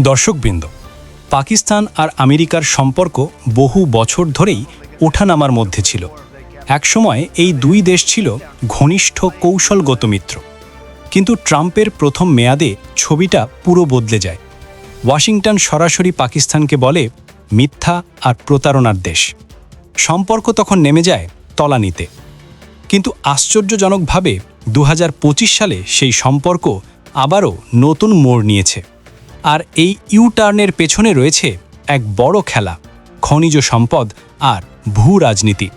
দর্শকবৃন্দ, পাকিস্তান আর আমেরিকার সম্পর্ক বহু বছর ধরেই ওঠানামার মধ্যে ছিল। একসময় এই দুই দেশ ছিল ঘনিষ্ঠ কৌশলগত মিত্র। কিন্তু ট্রাম্পের প্রথম মেয়াদে ছবিটা পুরো বদলে যায়। ওয়াশিংটন সরাসরি পাকিস্তানকে বলে মিথ্যা আর প্রতারণার দেশ। সম্পর্ক তখন নেমে যায় তলানিতে। কিন্তু আশ্চর্যজনকভাবে দু হাজার পঁচিশ সালে সেই সম্পর্ক আবারও নতুন মোড় নিয়েছে। আর এই ইউটার্নের পেছনে রয়েছে এক বড় খেলা, খনিজ সম্পদ আর ভূ রাজনীতি।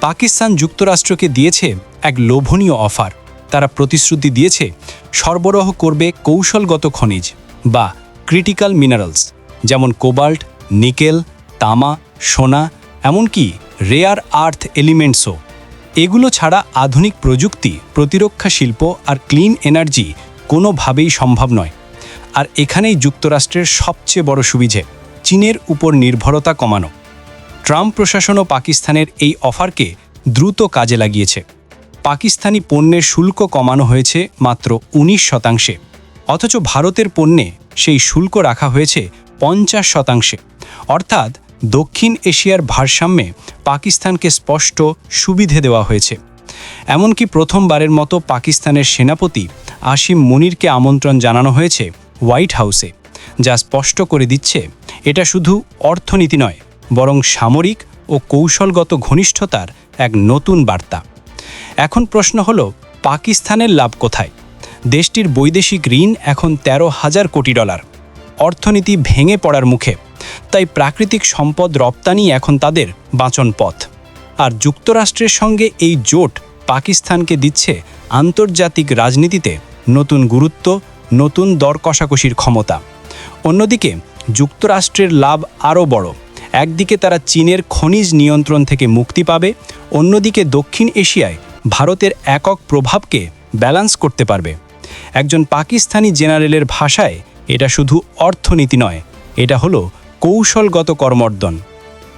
পাকিস্তান যুক্তরাষ্ট্রকে দিয়েছে এক লোভনীয় অফার। তারা প্রতিশ্রুতি দিয়েছে, সরবরাহ করবে কৌশলগত খনিজ বা ক্রিটিক্যাল মিনারেলস যেমন কোবাল্ট নিকেল তামা, সোনা, এমনকি রেয়ার আর্থ এলিমেন্টসও এগুলো ছাড়া আধুনিক প্রযুক্তি, প্রতিরক্ষা শিল্প আর ক্লিন এনার্জি কোনোভাবেই সম্ভব নয়। আর এখানেই যুক্তরাষ্ট্রের সবচেয়ে বড় সুবিধে, চীনের উপর নির্ভরতা কমানো। ট্রাম্প প্রশাসনও পাকিস্তানের এই অফারকে দ্রুত কাজে লাগিয়েছে। পাকিস্তানি পণ্যের শুল্ক কমানো হয়েছে মাত্র ১৯ শতাংশে, অথচ ভারতের পণ্যে সেই শুল্ক রাখা হয়েছে পঞ্চাশ শতাংশে। অর্থাৎ দক্ষিণ এশিয়ার ভারসাম্যে পাকিস্তানকে স্পষ্ট সুবিধে দেওয়া হয়েছে। এমনকি প্রথমবারের মতো পাকিস্তানের সেনাপতি আসিম মুনিরকে আমন্ত্রণ জানানো হয়েছে হোয়াইট হাউসে, যা স্পষ্ট করে দিচ্ছে এটা শুধু অর্থনীতি নয়, বরং সামরিক ও কৌশলগত ঘনিষ্ঠতার এক নতুন বার্তা। এখন প্রশ্ন হল, পাকিস্তানের লাভ কোথায়? দেশটির বৈদেশিক ঋণ এখন তেরো হাজার কোটি ডলার। অর্থনীতি ভেঙে পড়ার মুখে, তাই প্রাকৃতিক সম্পদ রপ্তানি এখন তাদের বাঁচন পথ। আর যুক্তরাষ্ট্রের সঙ্গে এই জোট পাকিস্তানকে দিচ্ছে আন্তর্জাতিক রাজনীতিতে নতুন গুরুত্ব নতুন দর কষাকষির ক্ষমতা। অন্যদিকে, যুক্তরাষ্ট্রের লাভ আরও বড়। একদিকে তারা চীনের খনিজ নিয়ন্ত্রণ থেকে মুক্তি পাবে, অন্যদিকে দক্ষিণ এশিয়ায় ভারতের একক প্রভাবকে ব্যালান্স করতে পারবে। একজন পাকিস্তানি জেনারেলের ভাষায়, এটা শুধু অর্থনীতি নয়, এটা হলো কৌশলগত কর্মর্দন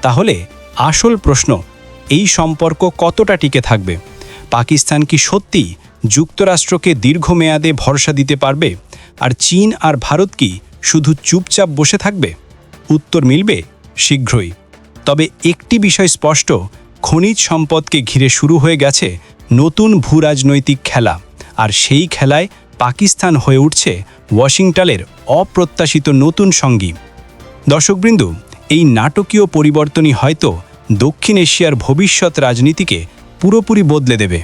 তাহলে, আসল প্রশ্ন, এই সম্পর্ক কতটা টিকে থাকবে? পাকিস্তান কি সত্যি যুক্তরাষ্ট্রকে দীর্ঘমেয়াদে ভরসা দিতে পারবে? আর চীন আর ভারত কি শুধু চুপচাপ বসে থাকবে? উত্তর মিলবে শীঘ্রই। তবে একটি বিষয় স্পষ্ট, খনিজ সম্পদকে ঘিরে শুরু হয়ে গেছে নতুন ভূরাজনৈতিক খেলা। আর সেই খেলায় পাকিস্তান হয়ে উঠছে ওয়াশিংটনের অপ্রত্যাশিত নতুন সঙ্গী। দর্শকবৃন্দ, এই নাটকীয় পরিবর্তনই হয়তো দক্ষিণ এশিয়ার ভবিষ্যৎ রাজনীতিকে পুরোপুরি বদলে দেবে।